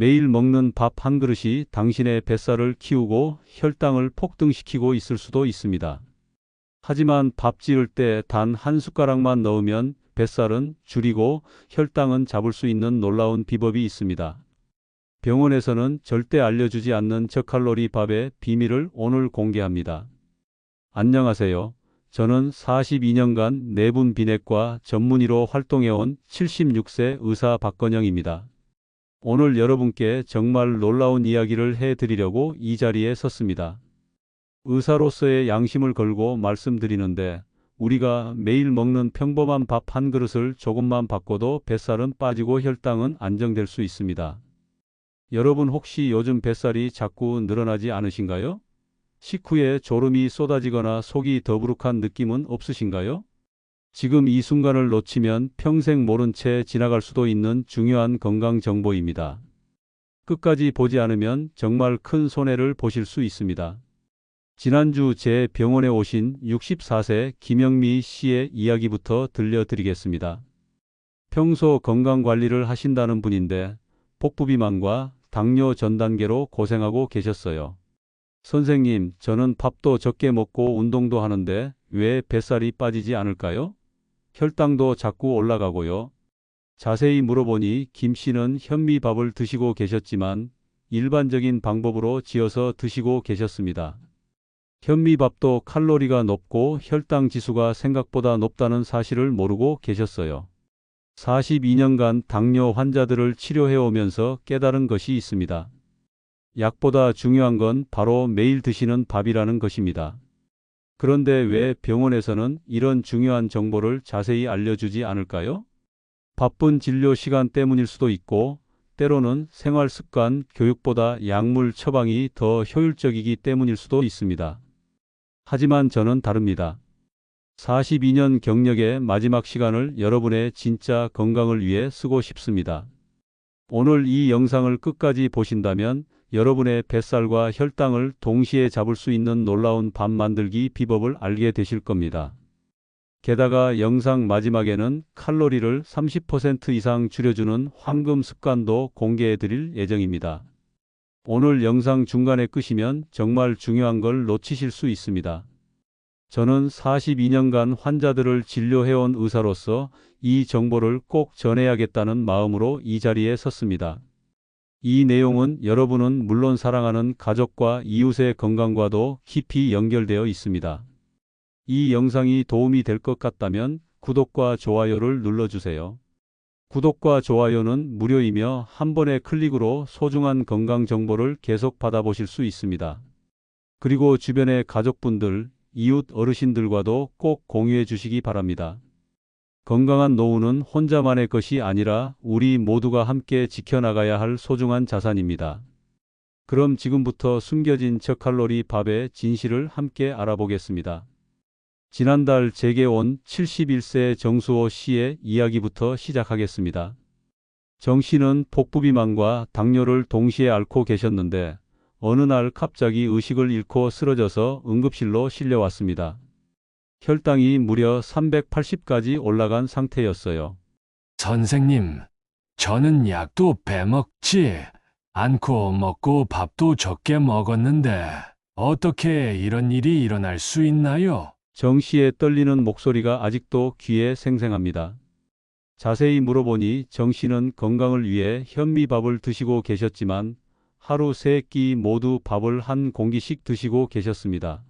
매일 먹는 밥 한 그릇이 당신의 뱃살을 키우고 혈당을 폭등시키고 있을 수도 있습니다. 하지만 밥 지을 때 단 한 숟가락만 넣으면 뱃살은 줄이고 혈당은 잡을 수 있는 놀라운 비법이 있습니다. 병원에서는 절대 알려주지 않는 저칼로리 밥의 비밀을 오늘 공개합니다. 안녕하세요. 저는 42년간 내분 비내과 전문의로 활동해온 76세 의사 박건영입니다. 오늘 여러분께 정말 놀라운 이야기를 해드리려고 이 자리에 섰습니다. 의사로서의 양심을 걸고 말씀드리는데 우리가 매일 먹는 평범한 밥 한 그릇을 조금만 바꿔도 뱃살은 빠지고 혈당은 안정될 수 있습니다. 여러분 혹시 요즘 뱃살이 자꾸 늘어나지 않으신가요? 식후에 졸음이 쏟아지거나 속이 더부룩한 느낌은 없으신가요? 지금 이 순간을 놓치면 평생 모른 채 지나갈 수도 있는 중요한 건강 정보입니다. 끝까지 보지 않으면 정말 큰 손해를 보실 수 있습니다. 지난주 제 병원에 오신 64세 김영미 씨의 이야기부터 들려드리겠습니다. 평소 건강 관리를 하신다는 분인데 복부비만과 당뇨 전 단계로 고생하고 계셨어요. 선생님, 저는 밥도 적게 먹고 운동도 하는데 왜 뱃살이 빠지지 않을까요? 혈당도 자꾸 올라가고요. 자세히 물어보니 김 씨는 현미밥을 드시고 계셨지만 일반적인 방법으로 지어서 드시고 계셨습니다. 현미밥도 칼로리가 높고 혈당 지수가 생각보다 높다는 사실을 모르고 계셨어요. 42년간 당뇨 환자들을 치료해 오면서 깨달은 것이 있습니다. 약보다 중요한 건 바로 매일 드시는 밥이라는 것입니다. 그런데 왜 병원에서는 이런 중요한 정보를 자세히 알려주지 않을까요? 바쁜 진료 시간 때문일 수도 있고, 때로는 생활 습관, 교육보다 약물 처방이 더 효율적이기 때문일 수도 있습니다. 하지만 저는 다릅니다. 42년 경력의 마지막 시간을 여러분의 진짜 건강을 위해 쓰고 싶습니다. 오늘 이 영상을 끝까지 보신다면 여러분의 뱃살과 혈당을 동시에 잡을 수 있는 놀라운 밥 만들기 비법을 알게 되실 겁니다. 게다가 영상 마지막에는 칼로리를 30% 이상 줄여주는 황금 습관도 공개해 드릴 예정입니다. 오늘 영상 중간에 끄시면 정말 중요한 걸 놓치실 수 있습니다. 저는 42년간 환자들을 진료해온 의사로서 이 정보를 꼭 전해야겠다는 마음으로 이 자리에 섰습니다. 이 내용은 여러분은 물론 사랑하는 가족과 이웃의 건강과도 깊이 연결되어 있습니다. 이 영상이 도움이 될 것 같다면 구독과 좋아요를 눌러주세요. 구독과 좋아요는 무료이며 한 번의 클릭으로 소중한 건강 정보를 계속 받아보실 수 있습니다. 그리고 주변의 가족분들, 이웃 어르신들과도 꼭 공유해 주시기 바랍니다. 건강한 노후는 혼자만의 것이 아니라 우리 모두가 함께 지켜나가야 할 소중한 자산입니다. 그럼 지금부터 숨겨진 저칼로리 밥의 진실을 함께 알아보겠습니다. 지난달 제게 온 71세 정수호 씨의 이야기부터 시작하겠습니다. 정 씨는 복부비만과 당뇨를 동시에 앓고 계셨는데 어느 날 갑자기 의식을 잃고 쓰러져서 응급실로 실려왔습니다. 혈당이 무려 380까지 올라간 상태였어요. 선생님, 저는 약도 빼먹지 않고 먹고 밥도 적게 먹었는데 어떻게 이런 일이 일어날 수 있나요? 정 씨의 떨리는 목소리가 아직도 귀에 생생합니다. 자세히 물어보니 정 씨는 건강을 위해 현미밥을 드시고 계셨지만 하루 세 끼 모두 밥을 한 공기씩 드시고 계셨습니다.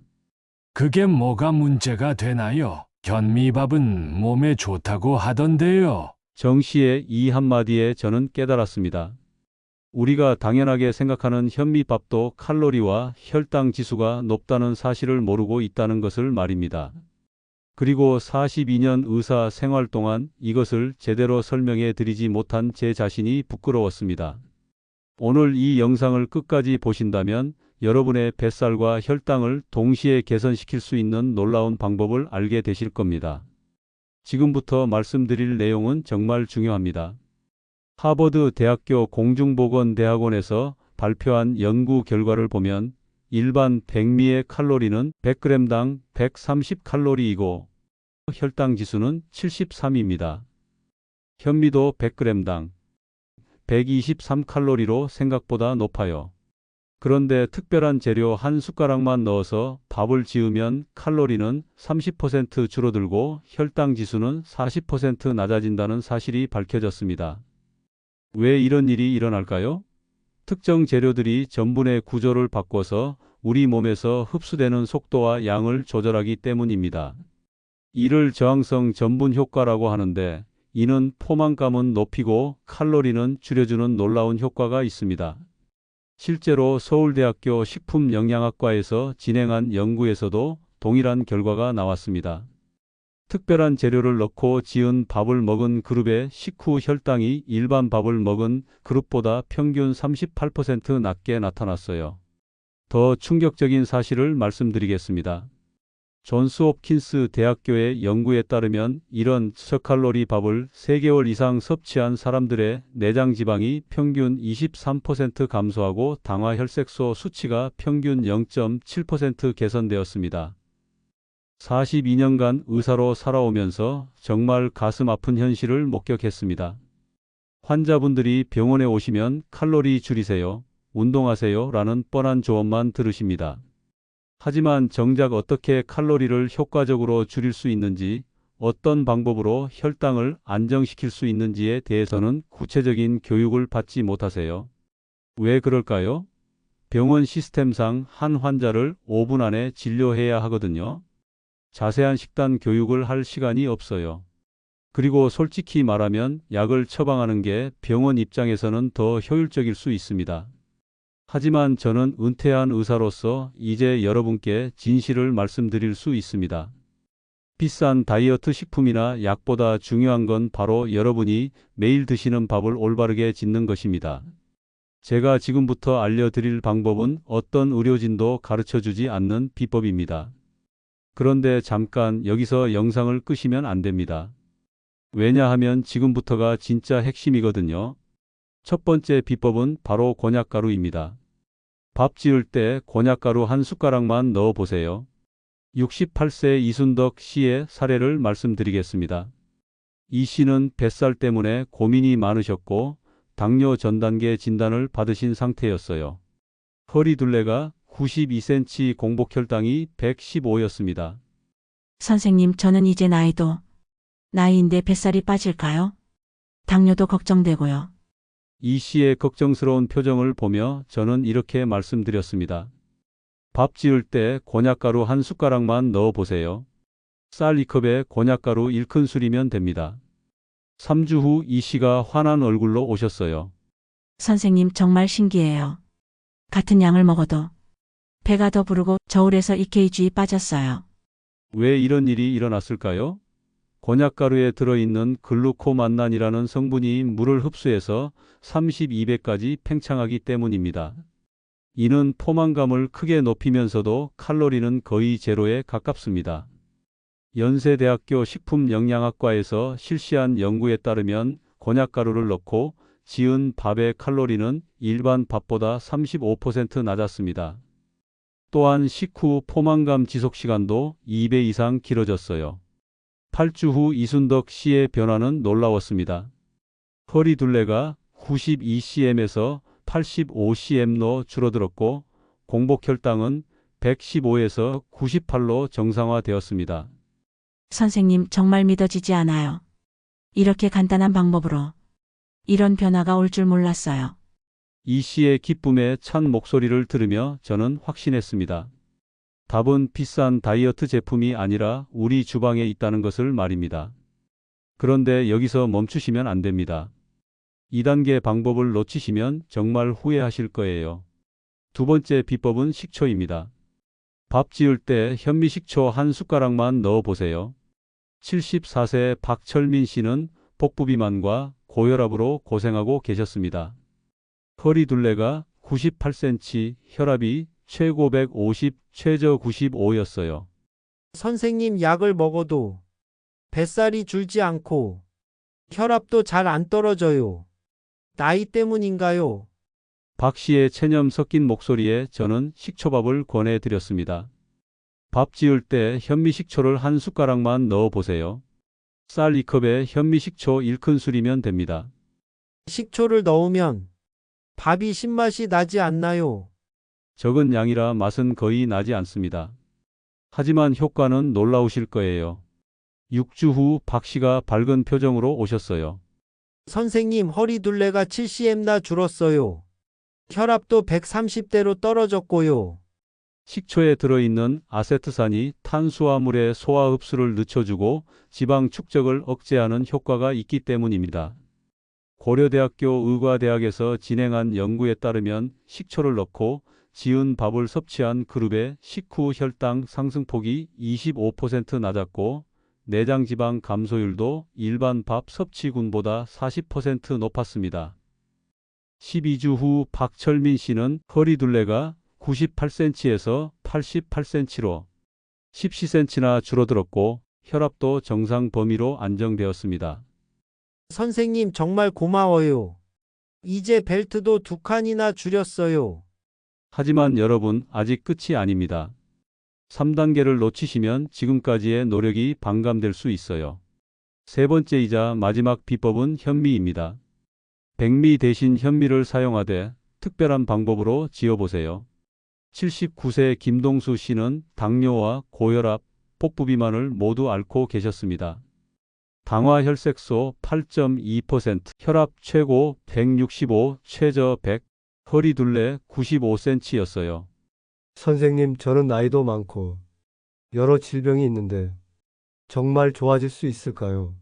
그게 뭐가 문제가 되나요? 현미밥은 몸에 좋다고 하던데요. 정 씨의 이 한마디에 저는 깨달았습니다. 우리가 당연하게 생각하는 현미밥도 칼로리와 혈당 지수가 높다는 사실을 모르고 있다는 것을 말입니다. 그리고 42년 의사 생활 동안 이것을 제대로 설명해 드리지 못한 제 자신이 부끄러웠습니다. 오늘 이 영상을 끝까지 보신다면 여러분의 뱃살과 혈당을 동시에 개선시킬 수 있는 놀라운 방법을 알게 되실 겁니다. 지금부터 말씀드릴 내용은 정말 중요합니다. 하버드 대학교 공중보건대학원에서 발표한 연구 결과를 보면 일반 백미의 칼로리는 100g당 130칼로리이고 혈당 지수는 73입니다. 현미도 100g당 123칼로리로 생각보다 높아요. 그런데 특별한 재료 한 숟가락만 넣어서 밥을 지으면 칼로리는 30% 줄어들고 혈당 지수는 40% 낮아진다는 사실이 밝혀졌습니다. 왜 이런 일이 일어날까요? 특정 재료들이 전분의 구조를 바꿔서 우리 몸에서 흡수되는 속도와 양을 조절하기 때문입니다. 이를 저항성 전분 효과라고 하는데 이는 포만감은 높이고 칼로리는 줄여주는 놀라운 효과가 있습니다. 실제로 서울대학교 식품영양학과에서 진행한 연구에서도 동일한 결과가 나왔습니다. 특별한 재료를 넣고 지은 밥을 먹은 그룹의 식후 혈당이 일반 밥을 먹은 그룹보다 평균 38% 낮게 나타났어요. 더 충격적인 사실을 말씀드리겠습니다. 존스 홉킨스 대학교의 연구에 따르면 이런 저칼로리 밥을 3개월 이상 섭취한 사람들의 내장 지방이 평균 23% 감소하고 당화 혈색소 수치가 평균 0.7% 개선되었습니다. 42년간 의사로 살아오면서 정말 가슴 아픈 현실을 목격했습니다. 환자분들이 병원에 오시면 칼로리 줄이세요, 운동하세요 라는 뻔한 조언만 들으십니다. 하지만 정작 어떻게 칼로리를 효과적으로 줄일 수 있는지, 어떤 방법으로 혈당을 안정시킬 수 있는지에 대해서는 구체적인 교육을 받지 못하세요. 왜 그럴까요? 병원 시스템상 한 환자를 5분 안에 진료해야 하거든요. 자세한 식단 교육을 할 시간이 없어요. 그리고 솔직히 말하면 약을 처방하는 게 병원 입장에서는 더 효율적일 수 있습니다. 하지만 저는 은퇴한 의사로서 이제 여러분께 진실을 말씀드릴 수 있습니다. 비싼 다이어트 식품이나 약보다 중요한 건 바로 여러분이 매일 드시는 밥을 올바르게 짓는 것입니다. 제가 지금부터 알려드릴 방법은 어떤 의료진도 가르쳐 주지 않는 비법입니다. 그런데 잠깐 여기서 영상을 끄시면 안 됩니다. 왜냐하면 지금부터가 진짜 핵심이거든요. 첫 번째 비법은 바로 곤약가루입니다. 밥 지을 때 곤약가루 한 숟가락만 넣어 보세요. 68세 이순덕 씨의 사례를 말씀드리겠습니다. 이 씨는 뱃살 때문에 고민이 많으셨고 당뇨 전 단계 진단을 받으신 상태였어요. 허리 둘레가 92cm 공복 혈당이 115였습니다. 선생님, 저는 이제 나이도 나이인데 뱃살이 빠질까요? 당뇨도 걱정되고요. 이 씨의 걱정스러운 표정을 보며 저는 이렇게 말씀드렸습니다. 밥 지을 때 곤약가루 한 숟가락만 넣어 보세요. 쌀 2컵에 곤약가루 1큰술이면 됩니다. 3주 후 이 씨가 환한 얼굴로 오셨어요. 선생님, 정말 신기해요. 같은 양을 먹어도 배가 더 부르고 저울에서 2kg 빠졌어요. 왜 이런 일이 일어났을까요? 곤약가루에 들어있는 글루코만난이라는 성분이 물을 흡수해서 32배까지 팽창하기 때문입니다. 이는 포만감을 크게 높이면서도 칼로리는 거의 제로에 가깝습니다. 연세대학교 식품영양학과에서 실시한 연구에 따르면 곤약가루를 넣고 지은 밥의 칼로리는 일반 밥보다 35% 낮았습니다. 또한 식후 포만감 지속 시간도 2배 이상 길어졌어요. 8주 후 이순덕 씨의 변화는 놀라웠습니다. 허리 둘레가 92cm에서 85cm로 줄어들었고 공복 혈당은 115에서 98로 정상화되었습니다. 선생님, 정말 믿어지지 않아요. 이렇게 간단한 방법으로 이런 변화가 올 줄 몰랐어요. 이 씨의 기쁨에 찬 목소리를 들으며 저는 확신했습니다. 답은 비싼 다이어트 제품이 아니라 우리 주방에 있다는 것을 말입니다. 그런데 여기서 멈추시면 안 됩니다. 2단계 방법을 놓치시면 정말 후회하실 거예요. 두 번째 비법은 식초입니다. 밥 지을 때 현미식초 한 숟가락만 넣어 보세요. 74세 박철민 씨는 복부비만과 고혈압으로 고생하고 계셨습니다. 허리 둘레가 98cm, 혈압이 최고 150, 최저 95였어요. 선생님 약을 먹어도 뱃살이 줄지 않고 혈압도 잘 안 떨어져요. 나이 때문인가요? 박 씨의 체념 섞인 목소리에 저는 식초밥을 권해드렸습니다. 밥 지을 때 현미식초를 한 숟가락만 넣어 보세요. 쌀 2컵에 현미식초 1큰술이면 됩니다. 식초를 넣으면 밥이 신맛이 나지 않나요? 적은 양이라 맛은 거의 나지 않습니다. 하지만 효과는 놀라우실 거예요. 6주 후 박 씨가 밝은 표정으로 오셨어요. 선생님 허리둘레가 7cm나 줄었어요. 혈압도 130대로 떨어졌고요. 식초에 들어있는 아세트산이 탄수화물의 소화 흡수를 늦춰주고 지방 축적을 억제하는 효과가 있기 때문입니다. 고려대학교 의과대학에서 진행한 연구에 따르면 식초를 넣고 지은 밥을 섭취한 그룹의 식후 혈당 상승폭이 25% 낮았고 내장 지방 감소율도 일반 밥 섭취군보다 40% 높았습니다. 12주 후 박철민 씨는 허리둘레가 98cm에서 88cm로 10cm나 줄어들었고 혈압도 정상 범위로 안정되었습니다. 선생님 정말 고마워요. 이제 벨트도 두 칸이나 줄였어요. 하지만 여러분 아직 끝이 아닙니다. 3단계를 놓치시면 지금까지의 노력이 반감될 수 있어요. 세 번째이자 마지막 비법은 현미입니다. 백미 대신 현미를 사용하되 특별한 방법으로 지어보세요. 79세 김동수 씨는 당뇨와 고혈압, 복부비만을 모두 앓고 계셨습니다. 당화 혈색소 8.2%, 혈압 최고 165, 최저 100, 허리 둘레 95cm였어요. 선생님, 저는 나이도 많고 여러 질병이 있는데 정말 좋아질 수 있을까요?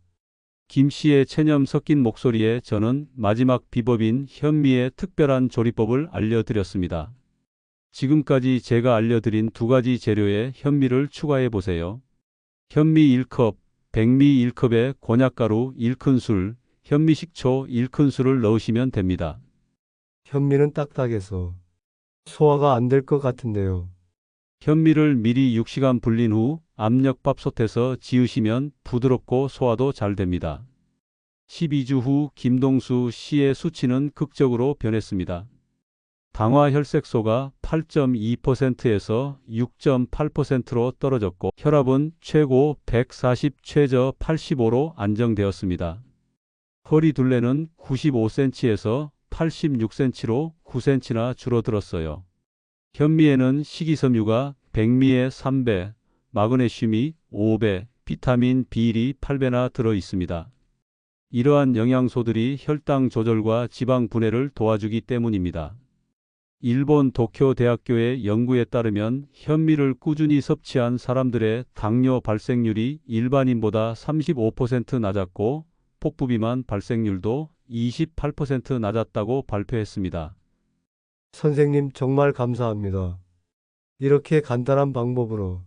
김 씨의 체념 섞인 목소리에 저는 마지막 비법인 현미의 특별한 조리법을 알려드렸습니다. 지금까지 제가 알려드린 두 가지 재료에 현미를 추가해 보세요. 현미 1컵, 백미 1컵에 곤약가루 1큰술, 현미 식초 1큰술을 넣으시면 됩니다. 현미는 딱딱해서 소화가 안 될 것 같은데요. 현미를 미리 6시간 불린 후 압력밥솥에서 지으시면 부드럽고 소화도 잘 됩니다. 12주 후 김동수 씨의 수치는 극적으로 변했습니다. 당화 혈색소가 8.2%에서 6.8%로 떨어졌고 혈압은 최고 140 최저 85로 안정되었습니다. 허리 둘레는 95cm에서 86cm로 9cm나 줄어들었어요. 현미에는 식이섬유가 백미의 3배, 마그네슘이 5배, 비타민 B1이 8배나 들어 있습니다. 이러한 영양소들이 혈당 조절과 지방 분해를 도와주기 때문입니다. 일본 도쿄 대학교의 연구에 따르면 현미를 꾸준히 섭취한 사람들의 당뇨 발생률이 일반인보다 35% 낮았고 복부비만 발생률도 28% 낮았다고 발표했습니다. 선생님, 정말 감사합니다. 이렇게 간단한 방법으로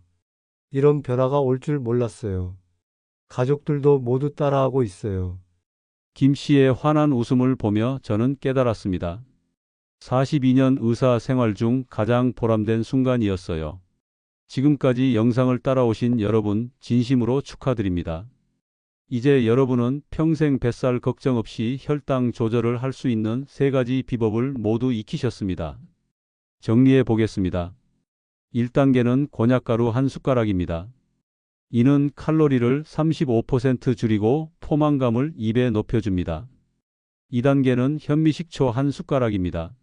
이런 변화가 올 줄 몰랐어요. 가족들도 모두 따라하고 있어요. 김 씨의 환한 웃음을 보며 저는 깨달았습니다. 42년 의사 생활 중 가장 보람된 순간이었어요. 지금까지 영상을 따라오신 여러분 진심으로 축하드립니다. 이제 여러분은 평생 뱃살 걱정 없이 혈당 조절을 할 수 있는 세 가지 비법을 모두 익히셨습니다. 정리해 보겠습니다. 1단계는 곤약가루 한 숟가락입니다. 이는 칼로리를 35% 줄이고 포만감을 2배 높여줍니다. 2단계는 현미식초 한 숟가락입니다.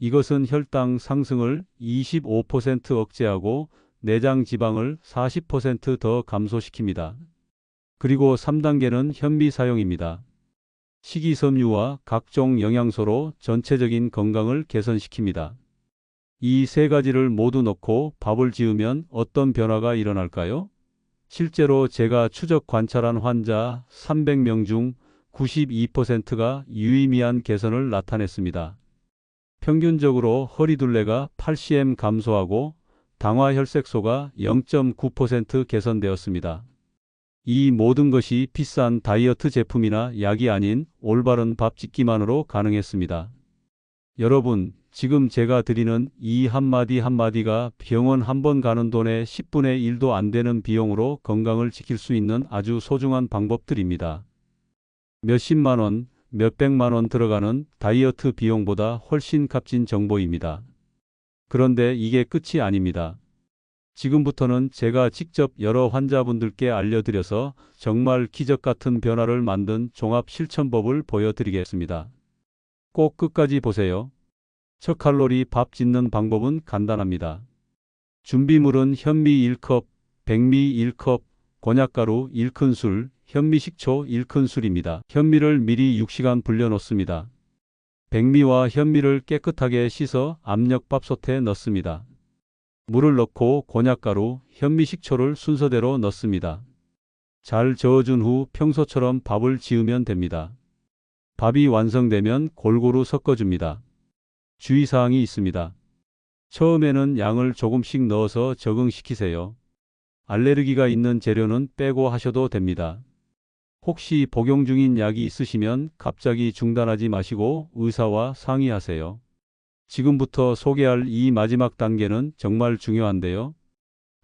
이것은 혈당 상승을 25% 억제하고 내장 지방을 40%더 감소시킵니다. 그리고 3단계는 현미 사용입니다. 식이섬유와 각종 영양소로 전체적인 건강을 개선시킵니다. 이 세 가지를 모두 넣고 밥을 지으면 어떤 변화가 일어날까요? 실제로 제가 추적 관찰한 환자 300명 중 92%가 유의미한 개선을 나타냈습니다. 평균적으로 허리둘레가 8cm 감소하고 당화 혈색소가 0.9% 개선되었습니다. 이 모든 것이 비싼 다이어트 제품이나 약이 아닌 올바른 밥 짓기만으로 가능했습니다. 여러분, 지금 제가 드리는 이 한마디 한마디가 병원 한 번 가는 돈의 10분의 1도 안 되는 비용으로 건강을 지킬 수 있는 아주 소중한 방법들입니다. 몇십만 원, 몇백만 원 들어가는 다이어트 비용보다 훨씬 값진 정보입니다. 그런데 이게 끝이 아닙니다. 지금부터는 제가 직접 여러 환자분들께 알려드려서 정말 기적 같은 변화를 만든 종합 실천법을 보여드리겠습니다. 꼭 끝까지 보세요. 저칼로리 밥 짓는 방법은 간단합니다. 준비물은 현미 1컵, 백미 1컵, 곤약가루 1큰술, 현미식초 1큰술입니다. 현미를 미리 6시간 불려 놓습니다. 백미와 현미를 깨끗하게 씻어 압력밥솥에 넣습니다. 물을 넣고 곤약가루, 현미식초를 순서대로 넣습니다. 잘 저어준 후 평소처럼 밥을 지으면 됩니다. 밥이 완성되면 골고루 섞어줍니다. 주의사항이 있습니다. 처음에는 양을 조금씩 넣어서 적응시키세요. 알레르기가 있는 재료는 빼고 하셔도 됩니다. 혹시 복용 중인 약이 있으시면 갑자기 중단하지 마시고 의사와 상의하세요. 지금부터 소개할 이 마지막 단계는 정말 중요한데요.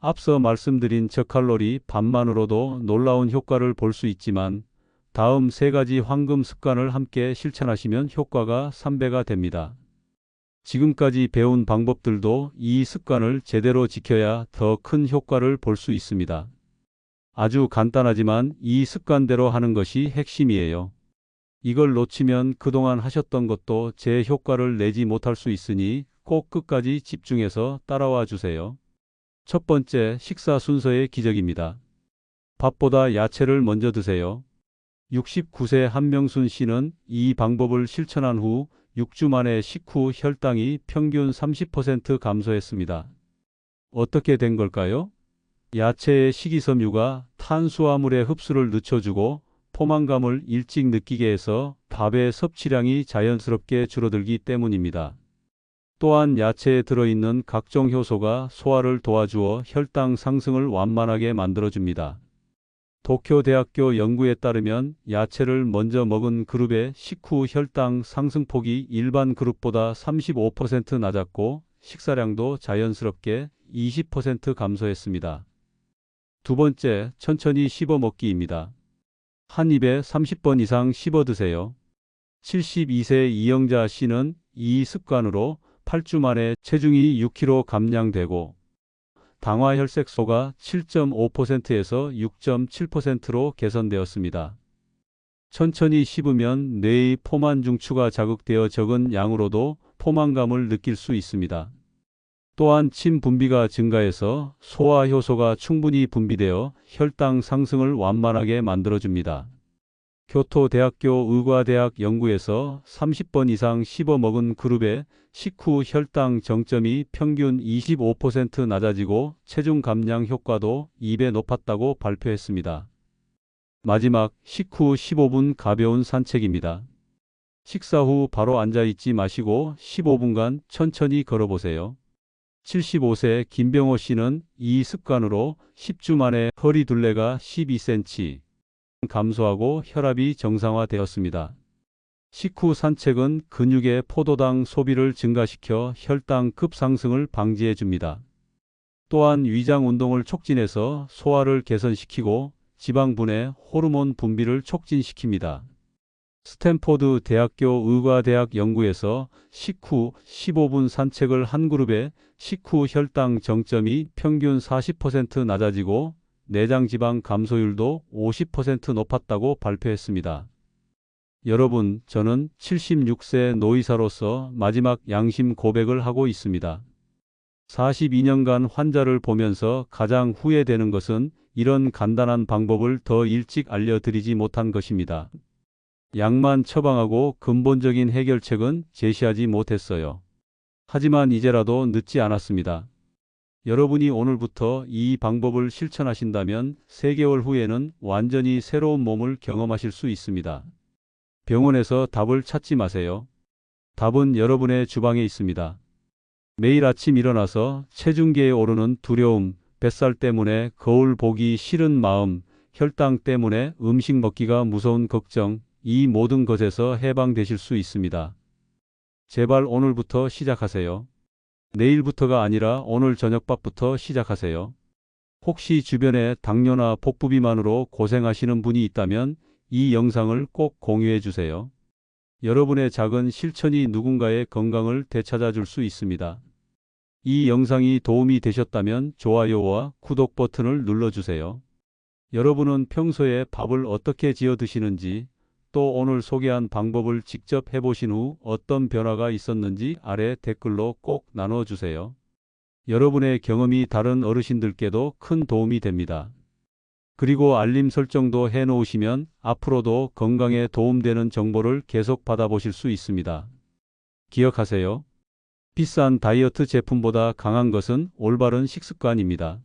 앞서 말씀드린 저칼로리 밥만으로도 놀라운 효과를 볼 수 있지만 다음 세 가지 황금 습관을 함께 실천하시면 효과가 3배가 됩니다. 지금까지 배운 방법들도 이 습관을 제대로 지켜야 더 큰 효과를 볼 수 있습니다. 아주 간단하지만 이 습관대로 하는 것이 핵심이에요. 이걸 놓치면 그동안 하셨던 것도 제 효과를 내지 못할 수 있으니 꼭 끝까지 집중해서 따라와 주세요. 첫 번째, 식사 순서의 기적입니다. 밥보다 야채를 먼저 드세요. 69세 한명순 씨는 이 방법을 실천한 후 6주 만에 식후 혈당이 평균 30% 감소했습니다. 어떻게 된 걸까요? 야채의 식이섬유가 탄수화물의 흡수를 늦춰주고 포만감을 일찍 느끼게 해서 밥의 섭취량이 자연스럽게 줄어들기 때문입니다. 또한 야채에 들어있는 각종 효소가 소화를 도와주어 혈당 상승을 완만하게 만들어줍니다. 도쿄대학교 연구에 따르면 야채를 먼저 먹은 그룹의 식후 혈당 상승폭이 일반 그룹보다 35% 낮았고 식사량도 자연스럽게 20% 감소했습니다. 두 번째, 천천히 씹어 먹기입니다. 한 입에 30번 이상 씹어 드세요. 72세 이영자 씨는 이 습관으로 8주 만에 체중이 6kg 감량되고 당화혈색소가 7.5%에서 6.7%로 개선되었습니다. 천천히 씹으면 뇌의 포만 중추가 자극되어 적은 양으로도 포만감을 느낄 수 있습니다. 또한 침 분비가 증가해서 소화 효소가 충분히 분비되어 혈당 상승을 완만하게 만들어줍니다. 교토대학교 의과대학 연구에서 30번 이상 씹어 먹은 그룹의 식후 혈당 정점이 평균 25% 낮아지고 체중 감량 효과도 2배 높았다고 발표했습니다. 마지막 식후 15분 가벼운 산책입니다. 식사 후 바로 앉아 있지 마시고 15분간 천천히 걸어보세요. 75세 김병호 씨는 이 습관으로 10주 만에 허리 둘레가 12cm 감소하고 혈압이 정상화되었습니다. 식후 산책은 근육의 포도당 소비를 증가시켜 혈당 급상승을 방지해 줍니다. 또한 위장 운동을 촉진해서 소화를 개선시키고 지방분해 호르몬 분비를 촉진시킵니다. 스탠포드 대학교 의과대학 연구에서 식후 15분 산책을 한 그룹의 식후 혈당 정점이 평균 40% 낮아지고 내장 지방 감소율도 50% 높았다고 발표했습니다. 여러분, 저는 76세 노의사로서 마지막 양심 고백을 하고 있습니다. 42년간 환자를 보면서 가장 후회되는 것은 이런 간단한 방법을 더 일찍 알려드리지 못한 것입니다. 약만 처방하고 근본적인 해결책은 제시하지 못했어요. 하지만 이제라도 늦지 않았습니다. 여러분이 오늘부터 이 방법을 실천하신다면 3개월 후에는 완전히 새로운 몸을 경험하실 수 있습니다. 병원에서 답을 찾지 마세요. 답은 여러분의 주방에 있습니다. 매일 아침 일어나서 체중계에 오르는 두려움, 뱃살 때문에 거울 보기 싫은 마음, 혈당 때문에 음식 먹기가 무서운 걱정, 이 모든 것에서 해방되실 수 있습니다. 제발 오늘부터 시작하세요. 내일부터가 아니라 오늘 저녁밥부터 시작하세요. 혹시 주변에 당뇨나 복부 비만으로 고생하시는 분이 있다면 이 영상을 꼭 공유해 주세요. 여러분의 작은 실천이 누군가의 건강을 되찾아 줄 수 있습니다. 이 영상이 도움이 되셨다면 좋아요와 구독 버튼을 눌러주세요. 여러분은 평소에 밥을 어떻게 지어 드시는지 또 오늘 소개한 방법을 직접 해보신 후 어떤 변화가 있었는지 아래 댓글로 꼭 나눠주세요. 여러분의 경험이 다른 어르신들께도 큰 도움이 됩니다. 그리고 알림 설정도 해 놓으시면 앞으로도 건강에 도움되는 정보를 계속 받아보실 수 있습니다. 기억하세요. 비싼 다이어트 제품보다 강한 것은 올바른 식습관입니다.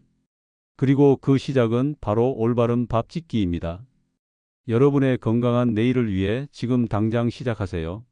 그리고 그 시작은 바로 올바른 밥 짓기입니다. 여러분의 건강한 내일을 위해 지금 당장 시작하세요.